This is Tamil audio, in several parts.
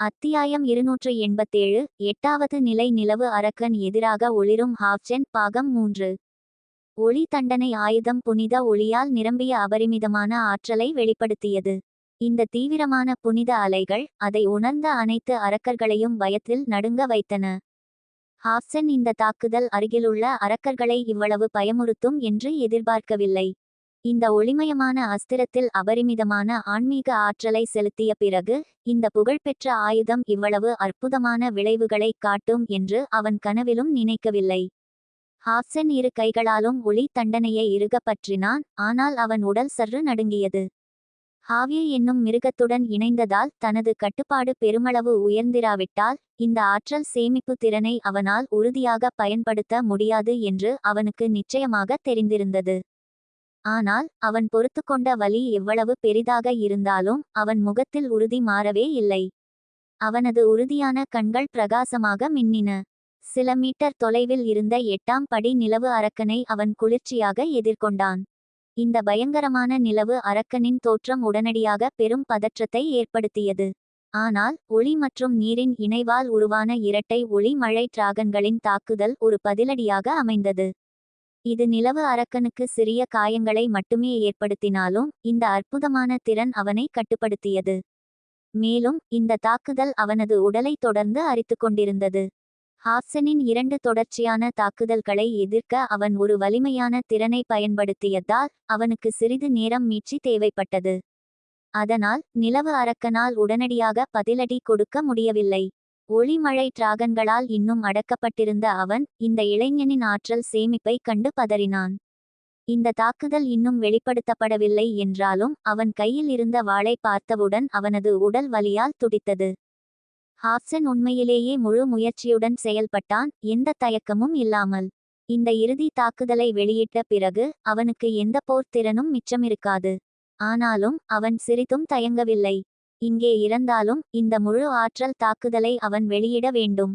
அத்தியாயம் இருநூற்று எண்பத்தேழு எட்டாவது நிலை நிலவு அரக்கன் எதிராக ஒளிரும் ஹாப்சென் பாகம் மூன்று. ஒளி தண்டனை ஆயுதம் புனித ஒளியால் நிரம்பிய அபரிமிதமான ஆற்றலை வெளிப்படுத்தியது. இந்த தீவிரமான புனித அலைகள் அதை உணர்ந்த அனைத்து அரக்கர்களையும் பயத்தில் நடுங்க வைத்தன. ஹாப்சன் இந்த தாக்குதல் அருகிலுள்ள அரக்கர்களை இவ்வளவு பயமுறுத்தும் என்று எதிர்பார்க்கவில்லை. இந்த ஒளிமயமான அஸ்திரத்தில் அபரிமிதமான ஆன்மீக ஆற்றலை செலுத்திய பிறகு இந்த புகழ்பெற்ற ஆயுதம் இவ்வளவு அற்புதமான விளைவுகளை காட்டும் என்று அவன் கனவிலும் நினைக்கவில்லை. ஹாப்சன் இரு கைகளாலும் ஒளி தண்டனையை இறுக பற்றினான் ஆனால் அவன் உடல் சற்று நடுங்கியது. ஹாவிய என்னும் மிருகத்துடன் இணைந்ததால் தனது கட்டுப்பாடு பெருமளவு உயர்ந்திராவிட்டால் இந்த ஆற்றல் சேமிப்பு திறனை அவனால் உறுதியாக பயன்படுத்த முடியாது என்று அவனுக்கு நிச்சயமாக தெரிந்திருந்தது. ஆனால் அவன் பொறுத்துக்கொண்ட வலி எவ்வளவு பெரிதாக இருந்தாலும் அவன் முகத்தில் உறுதி மாறவே இல்லை. அவனது உறுதியான கண்கள் பிரகாசமாக மின்னின. சில மீட்டர் தொலைவில் இருந்த எட்டாம் படி நிலவு அரக்கனை அவன் குளிர்ச்சியாக எதிர்கொண்டான். இந்த பயங்கரமான நிலவு அரக்கனின் தோற்றம் உடனடியாக பெரும் பதற்றத்தை ஏற்படுத்தியது. ஆனால் ஒளி மற்றும் நீரின் இணைவால் உருவான இரட்டை ஒளி மழை டிராகன்களின் தாக்குதல் ஒரு பதிலடியாக அமைந்தது. இது நிலவு அரக்கனுக்கு சிறிய காயங்களை மட்டுமே ஏற்படுத்தினாலும் இந்த அற்புதமான திறன் அவனை கட்டுப்படுத்தியது. மேலும் இந்த தாக்குதல் அவனது உடலை தொடர்ந்து அரித்து கொண்டிருந்தது. ஹாப்சனின் இரண்டு தொடர்ச்சியான தாக்குதல்களை எதிர்க்க அவன் ஒரு வலிமையான திறனை பயன்படுத்தியதால் அவனுக்கு சிறிது நேரம் மீட்சி தேவைப்பட்டது. அதனால் நிலவு அரக்கனால் உடனடியாக பதிலடி கொடுக்க முடியவில்லை. ஒளிமழை டிராகன்களால் இன்னும் அடக்கப்பட்டிருந்த அவன் இந்த இளைஞனின் ஆற்றல் சேமிப்பை கண்டு பதறினான். இந்த தாக்குதல் இன்னும் வெளிப்படுத்தப்படவில்லை என்றாலும் அவன் கையில் இருந்த வாளை பார்த்தவுடன் அவனது உடல் வலியால் துடித்தது. ஹாப்சன் உண்மையிலேயே முழு முயற்சியுடன் செயல்பட்டான் எந்த தயக்கமும் இல்லாமல். இந்த இறுதி தாக்குதலை வெளியிட்ட பிறகு அவனுக்கு எந்த போர்த்திறனும் மிச்சமிருக்காது. ஆனாலும் அவன் சிறிதும் தயங்கவில்லை. இங்கே இறந்தாலும் இந்த முழு ஆற்றல் தாக்குதலை அவன் வெளியிட வேண்டும்.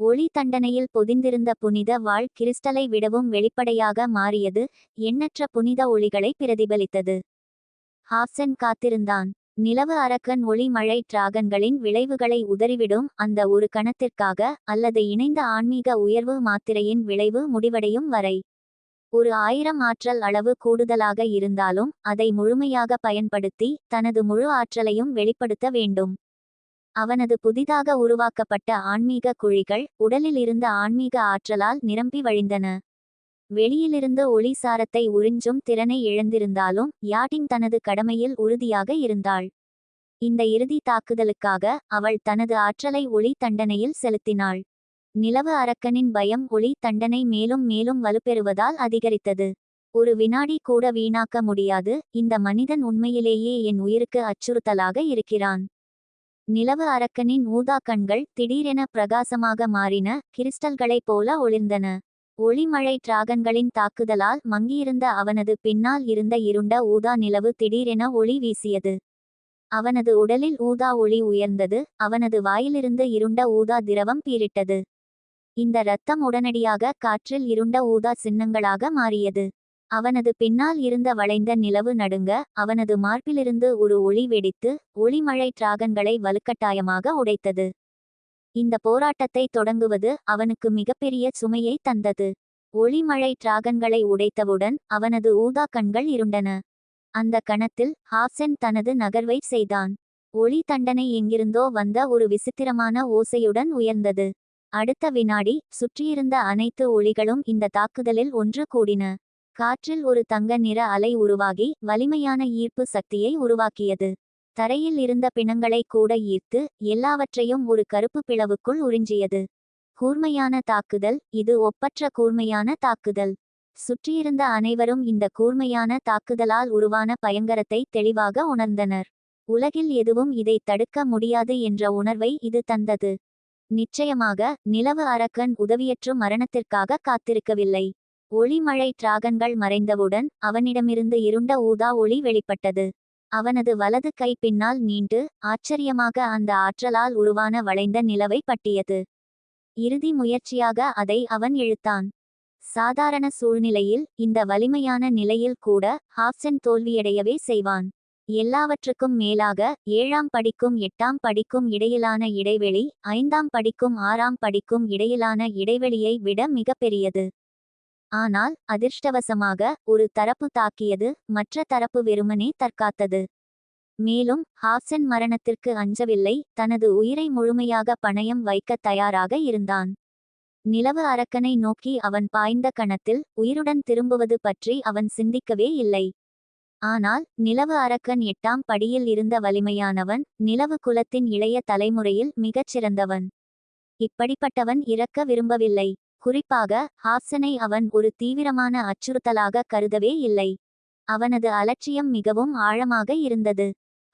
ஒளி தண்டனையில் பொதிந்திருந்த புனித வாழ் கிறிஸ்டலை விடவும் வெளிப்படையாக மாறியது எண்ணற்ற புனித ஒளிகளை பிரதிபலித்தது. ஹாப்சன் காத்திருந்தான். நிலவு அரக்கன் ஒளி மழை டிராகன்களின் விளைவுகளை உதறிவிடும் அந்த ஒரு கணத்திற்காக அல்லது இணைந்த ஆன்மீக உயர்வு மாத்திரையின் விளைவு முடிவடையும் வரை. ஒரு ஆயிரம் ஆற்றல் அளவு கூடுதலாக இருந்தாலும் அதை முழுமையாக பயன்படுத்தி தனது முழு ஆற்றலையும் வெளிப்படுத்த வேண்டும். அவனது புதிதாக உருவாக்கப்பட்ட ஆன்மீக குழிகள் உடலில் இருந்த ஆன்மீக ஆற்றலால் நிரம்பி வழிந்தன. வெளியிலிருந்து ஒளி சாரத்தை உறிஞ்சும் திறனை இழந்திருந்தாலும் யாட்டின் தனது கடமையில் உறுதியாக இருந்தாள். இந்த இறுதி தாக்குதலுக்காக அவள் தனது ஆற்றலை ஒளி தண்டனையில் செலுத்தினாள். நிலவு அரக்கனின் பயம் ஒளி தண்டனை மேலும் மேலும் வலுப்பெறுவதால் அதிகரித்தது. ஒரு வினாடி கூட வீணாக்க முடியாது. இந்த மனிதன் உண்மையிலேயே என் உயிருக்கு அச்சுறுத்தலாக இருக்கிறான். நிலவு அரக்கனின் ஊதா கண்கள் திடீரென பிரகாசமாக மாறின கிறிஸ்டல்களைப் போல ஒளிர்ந்தன. ஒளிமழை டிராகன்களின் தாக்குதலால் மங்கியிருந்த அவனது பின்னால் இருந்த இருண்ட ஊதா நிலவு திடீரென ஒளி வீசியது. அவனது உடலில் ஊதா ஒளி உயர்ந்தது. அவனது வாயிலிருந்து இருண்ட ஊதா திரவம் பீரிட்டது இந்த இரத்தம் உடனடியாக காற்றில் இருண்ட ஊதா சின்னங்களாக மாறியது. அவனது பின்னால் இருந்த வளைந்த நிலவு நடுங்க அவனது மார்பிலிருந்து ஒரு ஒளி வெடித்து ஒளிமழை டிராகன்களை வலுக்கட்டாயமாக உடைத்தது. இந்த போராட்டத்தை தொடங்குவது அவனுக்கு மிகப்பெரிய சுமையை தந்தது. ஒளிமழை டிராகன்களை உடைத்தவுடன் அவனது ஊதா கண்கள் இருண்டன. அந்த கணத்தில் ஹாப்சன் தனது நகர்வை செய்தான். ஒளி தண்டனை எங்கிருந்தோ வந்த ஒரு விசித்திரமான ஓசையுடன் உயர்ந்தது. அடுத்த வினாடி சுற்றியிருந்த அனைத்து ஒளிகளும் இந்த தாக்குதலில் ஒன்று கூடின. காற்றில் ஒரு தங்க நிற அலை உருவாகி வலிமையான ஈர்ப்பு சக்தியை உருவாக்கியது. தரையில் இருந்த பிணங்களை கூட ஈர்த்து எல்லாவற்றையும் ஒரு கருப்பு பிளவுக்குள் உறிஞ்சியது. கூர்மையான தாக்குதல் இது ஒப்பற்ற கூர்மையான தாக்குதல். சுற்றியிருந்த அனைவரும் இந்த கூர்மையான தாக்குதலால் உருவான பயங்கரத்தை தெளிவாக உணர்ந்தனர். உலகில் எதுவும் இதை தடுக்க முடியாது என்ற உணர்வை இது தந்தது. நிச்சயமாக நிலவு அரக்கன் உதவியற்று மரணத்திற்காக காத்திருக்கவில்லை. ஒளிமழை டிராகன்கள் மறைந்தவுடன் அவனிடமிருந்து இருண்ட ஊதா ஒளி வெளிப்பட்டது. அவனது வலது கை பின்னால் நீண்டு ஆச்சரியமாக அந்த ஆற்றலால் உருவான வளைந்த நிலவை பட்டியது. இறுதி முயற்சியாக அதை அவன் இழுத்தான். சாதாரண சூழ்நிலையில் இந்த வலிமையான நிலையில் கூட ஹாப்சன் தோல்வியடையவே செய்வான். எல்லாவற்றுக்கும் மேலாக ஏழாம் படிக்கும் எட்டாம் படிக்கும் இடையிலான இடைவெளி ஐந்தாம் படிக்கும் ஆறாம் படிக்கும் இடையிலான இடைவெளியை விட மிகப்பெரியது. ஆனால் அதிர்ஷ்டவசமாக ஒரு தரப்பு தாக்கியது மற்ற தரப்பு வெறுமனே தற்காத்தது. மேலும் ஹாப்சன் மரணத்திற்கு அஞ்சவில்லை தனது உயிரை முழுமையாக பணயம் வைக்க தயாராக இருந்தான். நிலவு அரக்கனை நோக்கி அவன் பாய்ந்த கணத்தில் உயிருடன் திரும்புவது பற்றி அவன் சிந்திக்கவே இல்லை. ஆனால் நிலவு அரக்கன் எட்டாம் படியில் இருந்த வலிமையானவன் நிலவு குலத்தின் இளைய தலைமுறையில் மிகச் சிறந்தவன். இப்படிப்பட்டவன் இறக்க விரும்பவில்லை. குறிப்பாக ஹாப்சனை அவன் ஒரு தீவிரமான அச்சுறுத்தலாக கருதவே இல்லை. அவனது அலட்சியம் மிகவும் ஆழமாக இருந்தது.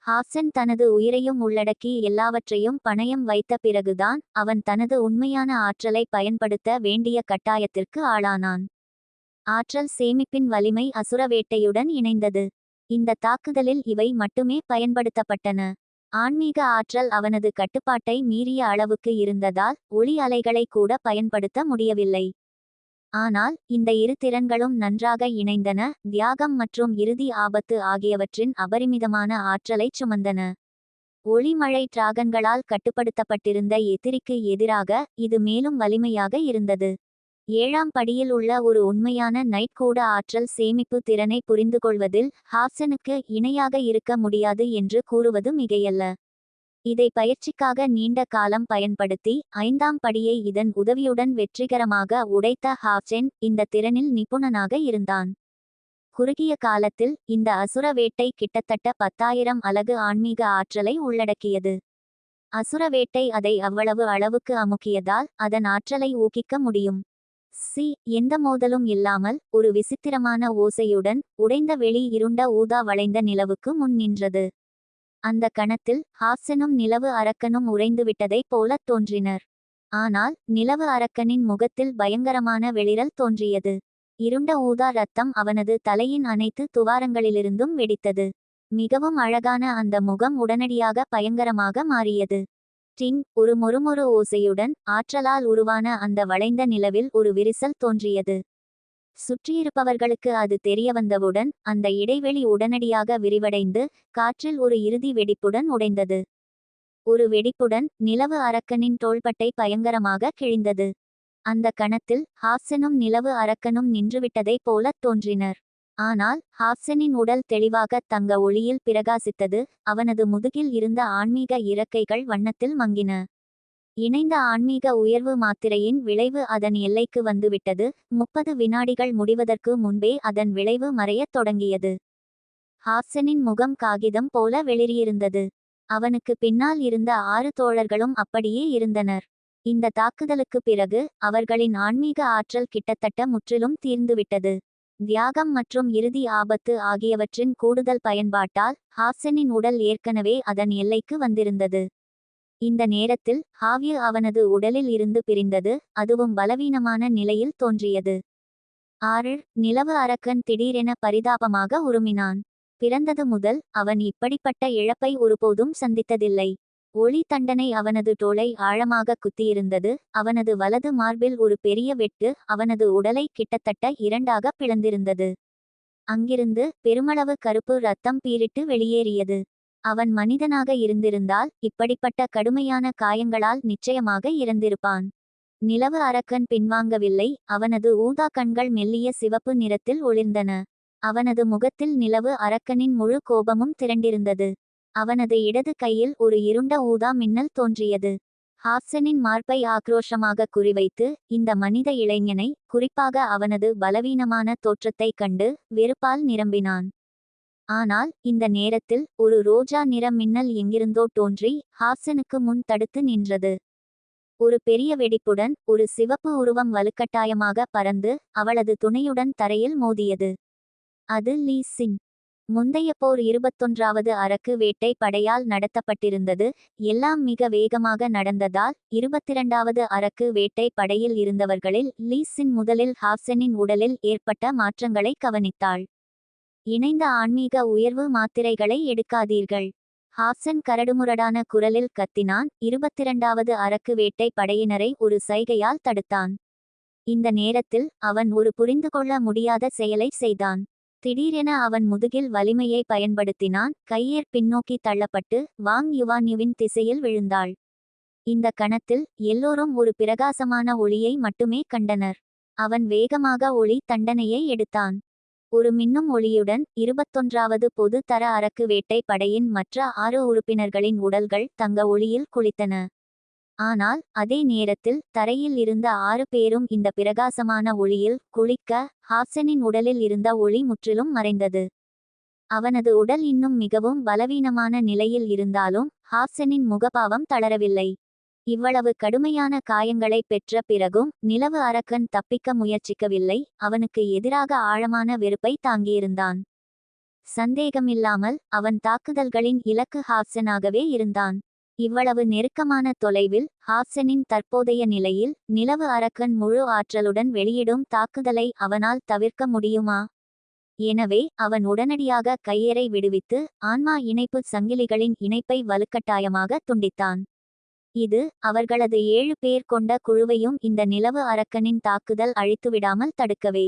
ஹாப்சன் தனது உயிரையும் உள்ளடக்கி எல்லாவற்றையும் பணயம் வைத்த பிறகுதான் அவன் தனது உண்மையான ஆற்றலை பயன்படுத்த வேண்டிய கட்டாயத்திற்கு ஆளானான். ஆற்றல் சேமிப்பின் வலிமை அசுர வேட்டையுடன் இணைந்தது. இந்த தாக்குதலில் இவை மட்டுமே பயன்படுத்தப்பட்டன. ஆன்மீக ஆற்றல் அவனது கட்டுப்பாட்டை மீறிய அளவுக்கு இருந்ததால் ஒளி அலைகளை கூட பயன்படுத்த முடியவில்லை. ஆனால் இந்த இரு திறன்களும் நன்றாக இணைந்தன. தியாகம் மற்றும் இறுதி ஆபத்து ஆகியவற்றின் அபரிமிதமான ஆற்றலைச் சுமந்தன. ஒளிமழை டிராகன்களால் கட்டுப்படுத்தப்பட்டிருந்த எதிரிக்கு எதிராக இது மேலும் வலிமையாக இருந்தது. ஏழாம் படியில் உள்ள ஒரு உண்மையான நைட் கூட ஆற்றல் சேமிப்பு திறனை புரிந்துகொள்வதில் ஹாப்சனுக்கு இணையாக இருக்க முடியாது என்று கூறுவது மிகையல்ல. இதை பயிற்சிக்காக நீண்ட காலம் பயன்படுத்தி ஐந்தாம் படியை இதன் உதவியுடன் வெற்றிகரமாக உடைத்த ஹாப்சென் இந்த திறனில் நிபுணனாக இருந்தான். குறுகிய காலத்தில் இந்த அசுர வேட்டை கிட்டத்தட்ட பத்தாயிரம் அலகு ஆன்மீக ஆற்றலை உள்ளடக்கியது. அசுர வேட்டை அதை அவ்வளவு அளவுக்கு அமுக்கியதால் அதன் ஆற்றலை ஊக்கிக்க முடியும். சி. எந்த மோதலும் இல்லாமல் ஒரு விசித்திரமான ஓசையுடன் உடைந்த வெளி இருண்ட ஊதா வளைந்த நிலவுக்கு முன் நின்றது. அந்த கணத்தில் ஹாப்சனும் நிலவு அரக்கனும் உறைந்துவிட்டதைப் போலத் தோன்றினர். ஆனால் நிலவு அரக்கனின் முகத்தில் பயங்கரமான வெளிரல் தோன்றியது. இருண்ட ஊதா ரத்தம் அவனது தலையின் அனைத்து துவாரங்களிலிருந்தும் வெடித்தது. மிகவும் அழகான அந்த முகம் உடனடியாக பயங்கரமாக மாறியது. டிங் ஒரு மொறுமொறு ஓசையுடன் ஆற்றலால் உருவான அந்த வளைந்த நிலவில் ஒரு விரிசல் தோன்றியது. சுற்றியிருப்பவர்களுக்கு அது தெரியவந்தவுடன் அந்த இடைவெளி உடனடியாக விரிவடைந்து காற்றில் ஒரு இறுதி வெடிப்புடன் உடைந்தது. ஒரு வெடிப்புடன் நிலவு அரக்கனின் தோள்பட்டை பயங்கரமாக கிழிந்தது. அந்த கணத்தில் ஹாப்சனும் நிலவு அரக்கனும் நின்றுவிட்டதைப் போலத் தோன்றினர். ஆனால் ஹாப்சனின் உடல் தெளிவாக தங்க ஒளியில் பிரகாசித்தது அவனது முதுகில் இருந்த ஆன்மீக இறக்கைகள் வண்ணத்தில் மங்கின. இணைந்த ஆன்மீக உயர்வு மாத்திரையின் விளைவு அதன் எல்லைக்கு வந்துவிட்டது முப்பது வினாடிகள் முடிவதற்கு முன்பே அதன் விளைவு மறையத் தொடங்கியது. ஹாப்சனின் முகம் காகிதம் போல வெளிரியிருந்தது அவனுக்கு பின்னால் இருந்த ஆறு தோழர்களும் அப்படியே இருந்தனர். இந்த தாக்குதலுக்கு பிறகு அவர்களின் ஆன்மீக ஆற்றல் கிட்டத்தட்ட முற்றிலும் தீர்ந்துவிட்டது. தியாகம் மற்றும் இறுதி ஆபத்து ஆகியவற்றின் கூடுதல் பயன்பாட்டால் ஹாப்சனின் உடல் ஏற்கனவே அதன் எல்லைக்கு வந்திருந்தது. இந்த நேரத்தில் ஹாவ்ய அவனது உடலில் இருந்து பிரிந்தது அதுவும் பலவீனமான நிலையில் தோன்றியது. ஆறு நிலவு அரக்கன் திடீரென பரிதாபமாக உருமினான். பிறந்தது முதல் அவன் இப்படிப்பட்ட இழப்பை ஒருபோதும் சந்தித்ததில்லை. ஒளி தண்டனை அவனது தோளை ஆழமாக குத்தியிருந்தது. அவனது வலது மார்பில் ஒரு பெரிய வெட்டு அவனது உடலை கிட்டத்தட்ட இரண்டாக பிளந்திருந்தது. அங்கிருந்து பெருமளவு கருப்பு ரத்தம் பீரிட்டு வெளியேறியது. அவன் மனிதனாக இருந்திருந்தால் இப்படிப்பட்ட கடுமையான காயங்களால் நிச்சயமாக இறந்திருப்பான். நிலவு அரக்கன் பின்வாங்கவில்லை. அவனது ஊதா கண்கள் மெல்லிய சிவப்பு நிறத்தில் ஒளிர்ந்தன. அவனது முகத்தில் நிலவு அரக்கனின் முழு கோபமும் திரண்டிருந்தது. அவனது இடது கையில் ஒரு இருண்ட ஊதா மின்னல் தோன்றியது. ஹாப்சனின் மார்பை ஆக்ரோஷமாக குறிவைத்து இந்த மனித இளைஞனை குறிப்பாக அவனது பலவீனமான தோற்றத்தைக் கண்டு வெறுப்பால் நிரம்பினான். ஆனால் இந்த நேரத்தில் ஒரு ரோஜா நிற மின்னல் எங்கிருந்தோ தோன்றி ஹாப்சனுக்கு முன் தடுத்து நின்றது. ஒரு பெரிய வெடிப்புடன் ஒரு சிவப்பு உருவம் வலுக்கட்டாயமாக பறந்து அவளது துணையுடன் தரையில் மோதியது. அது லீ சின். முந்தைய போர் இருபத்தொன்றாவது அரக்கு வேட்டை படையால் நடத்தப்பட்டிருந்தது. எல்லாம் மிக வேகமாக நடந்ததால் இருபத்திரண்டாவது அரக்கு வேட்டை படையில் இருந்தவர்களில் லீஸின் முதலில் ஹாப்சனின் உடலில் ஏற்பட்ட மாற்றங்களை கவனித்தாள். இணைந்த ஆன்மீக உயர்வு மாத்திரைகளை எடுக்காதீர்கள். ஹாப்சன் கரடுமுரடான குரலில் கத்தினான். இருபத்திரண்டாவது அரக்கு வேட்டை படையினரை ஒரு சைகையால் தடுத்தான். இந்த நேரத்தில் அவன் ஒரு புரிந்து கொள்ள முடியாத செயலை செய்தான். திடீரென அவன் முதுகில் வலிமையை பயன்படுத்தினான் கையேர் பின்னோக்கி தள்ளப்பட்டு வாங் யுவான்யுவின் திசையில் விழுந்தாள். இந்த கணத்தில் எல்லோரும் ஒரு பிரகாசமான ஒளியை மட்டுமே கண்டனர். அவன் வேகமாக ஒளி தண்டனையை எடுத்தான். ஒரு மின்னும் ஒளியுடன் இருபத்தொன்றாவது பொது தர அரக்கு வேட்டை படையின் மற்ற ஆறு உறுப்பினர்களின் உடல்கள் தங்க ஒளியில் குளித்தன. ஆனால் அதே நேரத்தில் தரையில் இருந்த ஆறு பேரும் இந்த பிரகாசமான ஒளியில் குளிக்க ஹாப்சனின் உடலில் இருந்த ஒளி முற்றிலும் மறைந்தது. அவனது உடல் இன்னும் மிகவும் பலவீனமான நிலையில் இருந்தாலும் ஹாப்சனின் முகபாவம் தளரவில்லை. இவ்வளவு கடுமையான காயங்களை பெற்ற பிறகும் நிலவு அரக்கன் தப்பிக்க முயற்சிக்கவில்லை அவனுக்கு எதிராக ஆழமான வெறுப்பை தாங்கியிருந்தான். சந்தேகமில்லாமல் அவன் தாக்குதல்களின் இலக்கு ஹாப்சனாகவே இருந்தான். இவ்வளவு நெருக்கமான தொலைவில் ஹாப்சனின் தற்போதைய நிலையில் நிலவு அரக்கன் முழு ஆற்றலுடன் வெளியிடும் தாக்குதலை அவனால் தவிர்க்க முடியுமா? எனவே அவன் உடனடியாக கையேறை விடுவித்து ஆன்மா இணைப்பு சங்கிலிகளின் இணைப்பை வலுக்கட்டாயமாக துண்டித்தான். இது அவர்களது ஏழு பேர் கொண்ட குழுவையும் இந்த நிலவு அரக்கனின் தாக்குதல் அழித்துவிடாமல் தடுக்கவே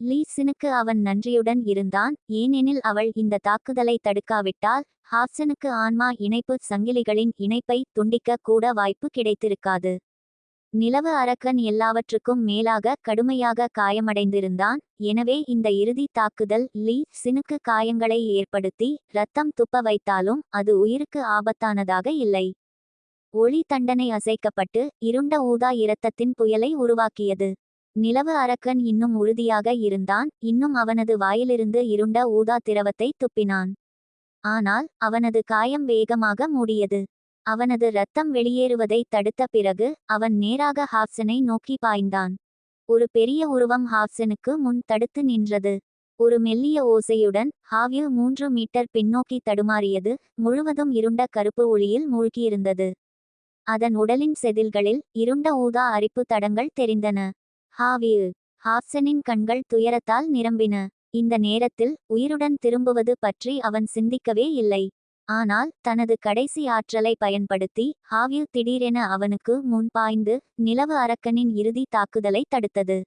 லீ சினுக்கு அவன் நன்றியுடன் இருந்தான். ஏனெனில் அவள் இந்த தாக்குதலை தடுக்காவிட்டால் ஹாப்சனுக்கு ஆன்மா இணைப்பு சங்கிலிகளின் இணைப்பை துண்டிக்க கூட வாய்ப்பு கிடைத்திருக்காது. நிலவு அரக்கன் எல்லாவற்றுக்கும் மேலாக கடுமையாக காயமடைந்திருந்தான். எனவே இந்த இறுதி தாக்குதல் லீ சினுக்கு காயங்களை ஏற்படுத்தி ரத்தம் துப்ப வைத்தாலும் அது உயிருக்கு ஆபத்தானதாக இல்லை. ஒளி தண்டனை அசைக்கப்பட்டு இருண்ட ஊதா இரத்தத்தின் புயலை உருவாக்கியது. நிலவு அரக்கன் இன்னும் உறுதியாக இருந்தான் இன்னும் அவனது வாயிலிருந்து இருண்ட ஊதா திரவத்தை துப்பினான். ஆனால் அவனது காயம் வேகமாக மூடியது. அவனது ரத்தம் வெளியேறுவதை தடுத்த பிறகு அவன் நேராக ஹாப்சனை நோக்கி பாய்ந்தான். ஒரு பெரிய உருவம் ஹாப்சனுக்கு முன் தடுத்து நின்றது. ஒரு மெல்லிய ஓசையுடன் ஹாவ்யூ மூன்று மீட்டர் பின்னோக்கி தடுமாறியது முழுவதும் இருண்ட கருப்பு ஒளியில் மூழ்கியிருந்தது. அதன் உடலின் செதில்களில் இருண்ட ஊதா அரிப்பு தடங்கள் தெரிந்தன. ஹாவியு ஹாப்சனின் கண்கள் துயரத்தால் நிரம்பின. இந்த நேரத்தில் உயிருடன் திரும்புவது பற்றி அவன் சிந்திக்கவே இல்லை. ஆனால் தனது கடைசி ஆற்றலை பயன்படுத்தி ஹாவியு திடீரென அவனுக்கு முன் பாய்ந்து நிலவு அரக்கனின் இறுதி தாக்குதலை தடுத்தது.